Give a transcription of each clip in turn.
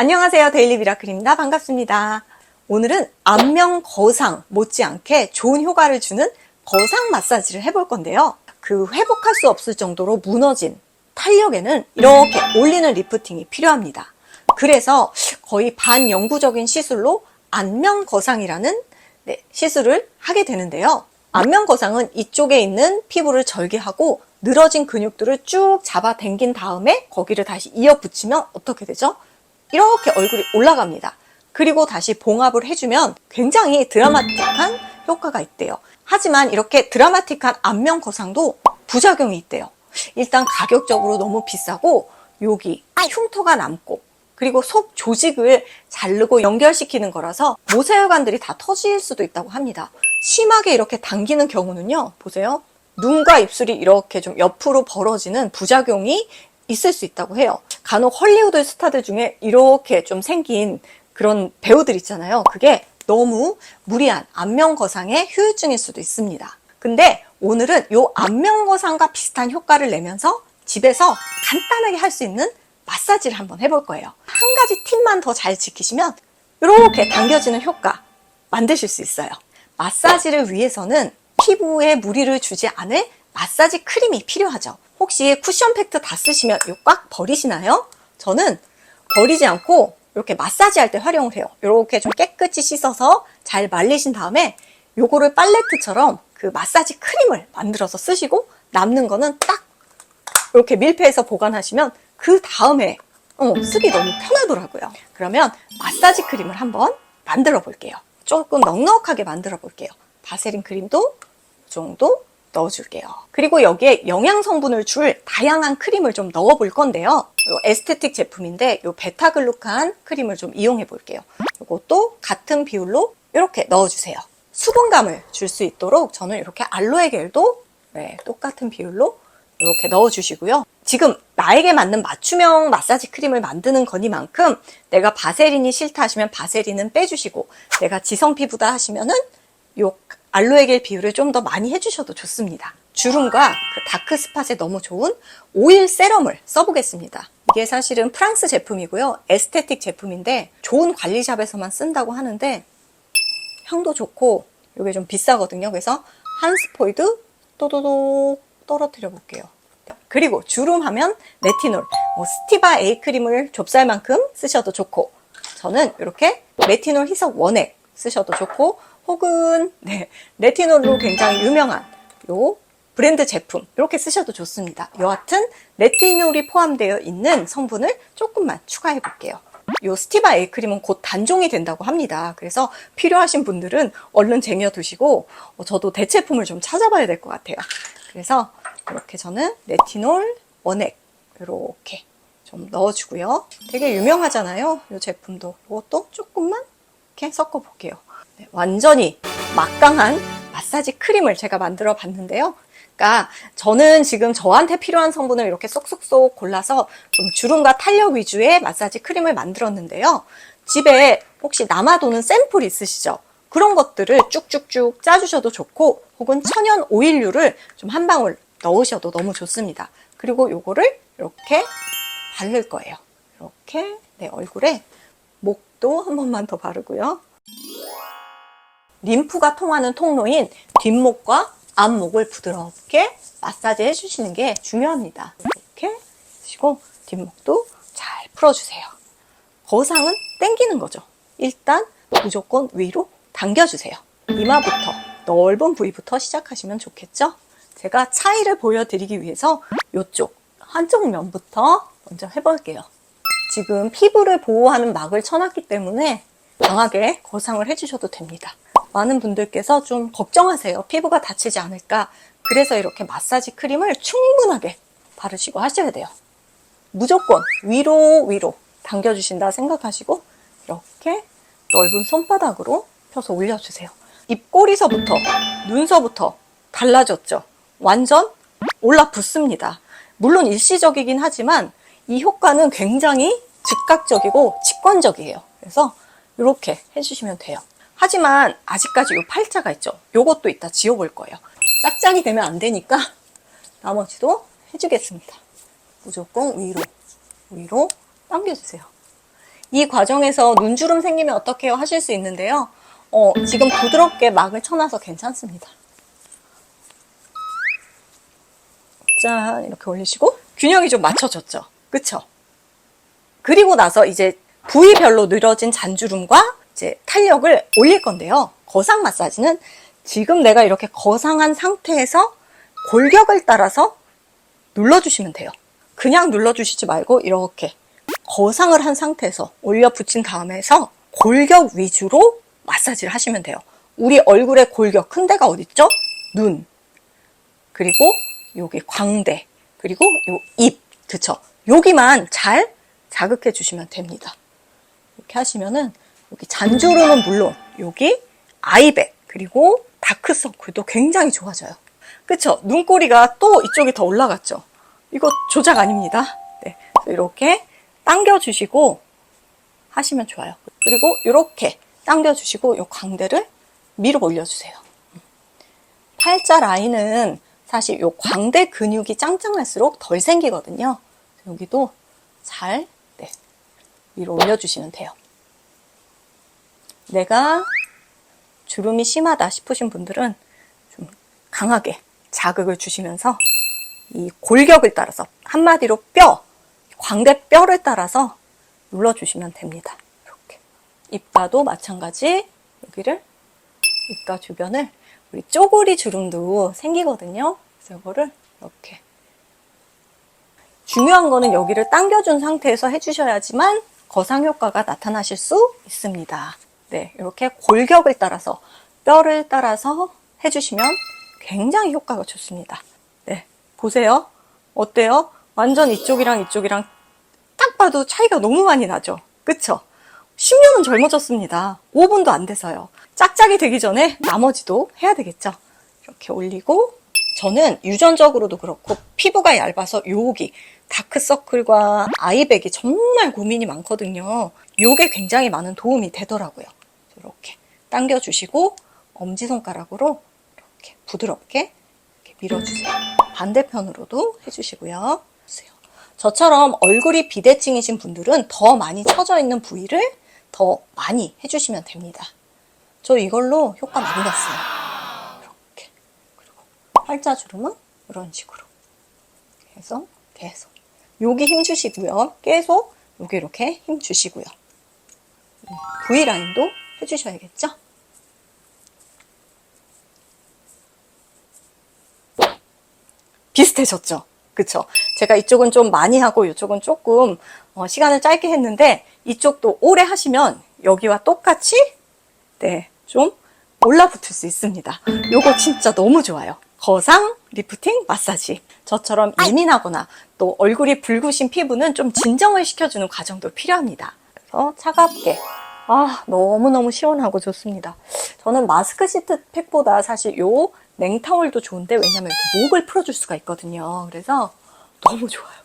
안녕하세요. 데일리 미라클입니다. 반갑습니다. 오늘은 안면 거상 못지않게 좋은 효과를 주는 거상 마사지를 해볼 건데요. 그 회복할 수 없을 정도로 무너진 탄력에는 이렇게 올리는 리프팅이 필요합니다. 그래서 거의 반영구적인 시술로 안면 거상이라는 네, 시술을 하게 되는데요. 안면 거상은 이쪽에 있는 피부를 절개하고 늘어진 근육들을 쭉 잡아 당긴 다음에 거기를 다시 이어 붙이면 어떻게 되죠? 이렇게 얼굴이 올라갑니다. 그리고 다시 봉합을 해주면 굉장히 드라마틱한 효과가 있대요. 하지만 이렇게 드라마틱한 안면 거상도 부작용이 있대요. 일단 가격적으로 너무 비싸고 여기 흉터가 남고 그리고 속 조직을 자르고 연결시키는 거라서 모세혈관들이 다 터질 수도 있다고 합니다. 심하게 이렇게 당기는 경우는요, 보세요. 눈과 입술이 이렇게 좀 옆으로 벌어지는 부작용이 있을 수 있다고 해요. 간혹 헐리우드 스타들 중에 이렇게 좀 생긴 그런 배우들 있잖아요. 그게 너무 무리한 안면 거상의 휴유증일 수도 있습니다. 근데 오늘은 이 안면 거상과 비슷한 효과를 내면서 집에서 간단하게 할 수 있는 마사지를 한번 해볼 거예요. 한 가지 팁만 더 잘 지키시면 이렇게 당겨지는 효과 만드실 수 있어요. 마사지를 위해서는 피부에 무리를 주지 않을 마사지 크림이 필요하죠. 혹시 쿠션 팩트 다 쓰시면 이거 꽉 버리시나요? 저는 버리지 않고 이렇게 마사지 할 때 활용을 해요. 이렇게 좀 깨끗이 씻어서 잘 말리신 다음에 요거를 팔레트처럼 그 마사지 크림을 만들어서 쓰시고 남는 거는 딱 이렇게 밀폐해서 보관하시면 그 다음에 어, 쓰기 너무 편하더라고요. 그러면 마사지 크림을 한번 만들어 볼게요. 조금 넉넉하게 만들어 볼게요. 바세린 크림도 이 정도 넣어줄게요. 그리고 여기에 영양 성분을 줄 다양한 크림을 좀 넣어 볼 건데요. 요 에스테틱 제품인데 요 베타글루칸 크림을 좀 이용해 볼게요. 이것도 같은 비율로 이렇게 넣어주세요. 수분감을 줄 수 있도록 저는 이렇게 알로에 겔도 네, 똑같은 비율로 이렇게 넣어주시고요. 지금 나에게 맞는 맞춤형 마사지 크림을 만드는 거니만큼 내가 바세린이 싫다 하시면 바세린은 빼주시고 내가 지성 피부다 하시면은 요 알로에겔 비율을 좀 더 많이 해주셔도 좋습니다. 주름과 그 다크 스팟에 너무 좋은 오일 세럼을 써보겠습니다. 이게 사실은 프랑스 제품이고요. 에스테틱 제품인데 좋은 관리샵에서만 쓴다고 하는데 향도 좋고 이게 좀 비싸거든요. 그래서 한 스포이드 또도독 떨어뜨려 볼게요. 그리고 주름 하면 레티놀, 뭐 스티바 A 크림을 좁쌀만큼 쓰셔도 좋고 저는 이렇게 레티놀 희석 원액 쓰셔도 좋고 혹은 네, 레티놀로 굉장히 유명한 요 브랜드 제품 이렇게 쓰셔도 좋습니다. 여하튼 레티놀이 포함되어 있는 성분을 조금만 추가해 볼게요. 요 스티바 A 크림은 곧 단종이 된다고 합니다. 그래서 필요하신 분들은 얼른 쟁여 두시고 어, 저도 대체품을 좀 찾아봐야 될 것 같아요. 그래서 이렇게 저는 레티놀 원액 이렇게 좀 넣어주고요. 되게 유명하잖아요. 이 제품도 이것도 조금만 이렇게 섞어 볼게요. 네, 완전히 막강한 마사지 크림을 제가 만들어 봤는데요. 그러니까 저는 지금 저한테 필요한 성분을 이렇게 쏙쏙쏙 골라서 좀 주름과 탄력 위주의 마사지 크림을 만들었는데요. 집에 혹시 남아도는 샘플 있으시죠? 그런 것들을 쭉쭉쭉 짜주셔도 좋고 혹은 천연 오일류를 좀 한 방울 넣으셔도 너무 좋습니다. 그리고 요거를 이렇게 바를 거예요. 이렇게 내 얼굴에 목도 한 번만 더 바르고요. 림프가 통하는 통로인 뒷목과 앞목을 부드럽게 마사지 해주시는 게 중요합니다. 이렇게 하시고 뒷목도 잘 풀어주세요. 거상은 땡기는 거죠. 일단 무조건 위로 당겨주세요. 이마부터 넓은 부위부터 시작하시면 좋겠죠? 제가 차이를 보여드리기 위해서 이쪽 한쪽 면부터 먼저 해볼게요. 지금 피부를 보호하는 막을 쳐놨기 때문에 강하게 거상을 해주셔도 됩니다. 많은 분들께서 좀 걱정하세요. 피부가 다치지 않을까. 그래서 이렇게 마사지 크림을 충분하게 바르시고 하셔야 돼요. 무조건 위로 위로 당겨주신다 생각하시고 이렇게 넓은 손바닥으로 펴서 올려주세요. 입꼬리서부터 눈서부터 달라졌죠. 완전 올라붙습니다. 물론 일시적이긴 하지만 이 효과는 굉장히 즉각적이고 직관적이에요. 그래서 이렇게 해주시면 돼요. 하지만 아직까지 이 팔자가 있죠. 요것도 이따 지워볼 거예요. 짝짝이 되면 안 되니까 나머지도 해주겠습니다. 무조건 위로, 위로 당겨주세요. 이 과정에서 눈주름 생기면 어떡해요 하실 수 있는데요. 어, 지금 부드럽게 막을 쳐놔서 괜찮습니다. 짠 이렇게 올리시고 균형이 좀 맞춰졌죠. 그쵸? 그리고 나서 이제 부위별로 늘어진 잔주름과 이제 탄력을 올릴 건데요. 거상 마사지는 지금 내가 이렇게 거상한 상태에서 골격을 따라서 눌러주시면 돼요. 그냥 눌러주시지 말고 이렇게 거상을 한 상태에서 올려 붙인 다음에서 골격 위주로 마사지를 하시면 돼요. 우리 얼굴의 골격 큰 데가 어딨죠? 눈. 그리고 여기 광대. 그리고 요 입. 그쵸? 여기만 잘 자극해 주시면 됩니다. 이렇게 하시면은 여기 잔주름은 물론 여기 아이백 그리고 다크서클도 굉장히 좋아져요. 그쵸? 눈꼬리가 또 이쪽이 더 올라갔죠? 이거 조작 아닙니다. 네. 이렇게 당겨주시고 하시면 좋아요. 그리고 이렇게 당겨주시고 이 광대를 밀어 올려주세요. 팔자 라인은 사실 이 광대 근육이 짱짱할수록 덜 생기거든요. 여기도 잘 네, 위로 올려주시면 돼요. 내가 주름이 심하다 싶으신 분들은 좀 강하게 자극을 주시면서 이 골격을 따라서 한마디로 뼈, 광대 뼈를 따라서 눌러주시면 됩니다. 이렇게 입가도 마찬가지 여기를 입가 주변을 우리 쪼그리 주름도 생기거든요. 그래서 이거를 이렇게 중요한 거는 여기를 당겨준 상태에서 해주셔야지만 거상 효과가 나타나실 수 있습니다. 네, 이렇게 골격을 따라서 뼈를 따라서 해주시면 굉장히 효과가 좋습니다. 네, 보세요. 어때요? 완전 이쪽이랑 이쪽이랑 딱 봐도 차이가 너무 많이 나죠? 그쵸? 10년은 젊어졌습니다. 5분도 안 돼서요. 짝짝이 되기 전에 나머지도 해야 되겠죠? 이렇게 올리고 저는 유전적으로도 그렇고 피부가 얇아서 여기 다크서클과 아이백이 정말 고민이 많거든요. 요게 굉장히 많은 도움이 되더라고요. 이렇게 당겨주시고 엄지손가락으로 이렇게 부드럽게 이렇게 밀어주세요. 반대편으로도 해주시고요. 저처럼 얼굴이 비대칭이신 분들은 더 많이 처져 있는 부위를 더 많이 해주시면 됩니다. 저 이걸로 효과 많이 봤어요. 팔자주름은 이런 식으로. 계속, 계속. 여기 힘 주시고요. 계속 여기 이렇게 힘 주시고요. V 라인도 해주셔야겠죠? 비슷해졌죠? 그쵸? 제가 이쪽은 좀 많이 하고 이쪽은 조금 어, 시간을 짧게 했는데 이쪽도 오래 하시면 여기와 똑같이 네, 좀 올라붙을 수 있습니다. 요거 진짜 너무 좋아요. 거상, 리프팅, 마사지. 저처럼 예민하거나 또 얼굴이 붉으신 피부는 좀 진정을 시켜주는 과정도 필요합니다. 그래서 차갑게. 아, 너무너무 시원하고 좋습니다. 저는 마스크 시트 팩보다 사실 요 냉타월도 좋은데 왜냐면 이렇게 목을 풀어줄 수가 있거든요. 그래서 너무 좋아요.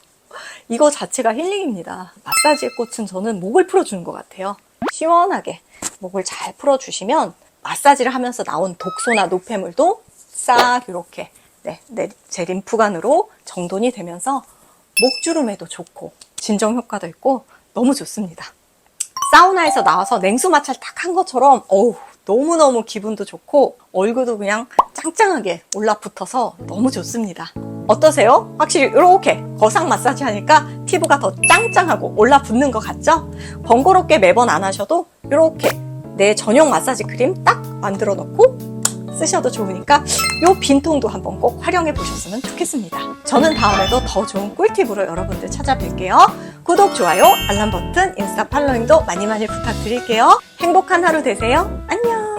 이거 자체가 힐링입니다. 마사지의 꽃은 저는 목을 풀어주는 것 같아요. 시원하게 목을 잘 풀어주시면 마사지를 하면서 나온 독소나 노폐물도 싹 이렇게 네, 네, 제 림프관으로 정돈이 되면서 목주름에도 좋고 진정 효과도 있고 너무 좋습니다. 사우나에서 나와서 냉수 마찰 딱 한 것처럼 어우 너무너무 기분도 좋고 얼굴도 그냥 짱짱하게 올라붙어서 너무 좋습니다. 어떠세요? 확실히 이렇게 거상 마사지 하니까 피부가 더 짱짱하고 올라붙는 것 같죠? 번거롭게 매번 안 하셔도 이렇게 내 전용 마사지 크림 딱 만들어 놓고 쓰셔도 좋으니까 이 빈통도 한번 꼭 활용해 보셨으면 좋겠습니다. 저는 다음에도 더 좋은 꿀팁으로 여러분들 찾아뵐게요. 구독, 좋아요, 알람 버튼, 인스타 팔로잉도 많이 많이 부탁드릴게요. 행복한 하루 되세요. 안녕!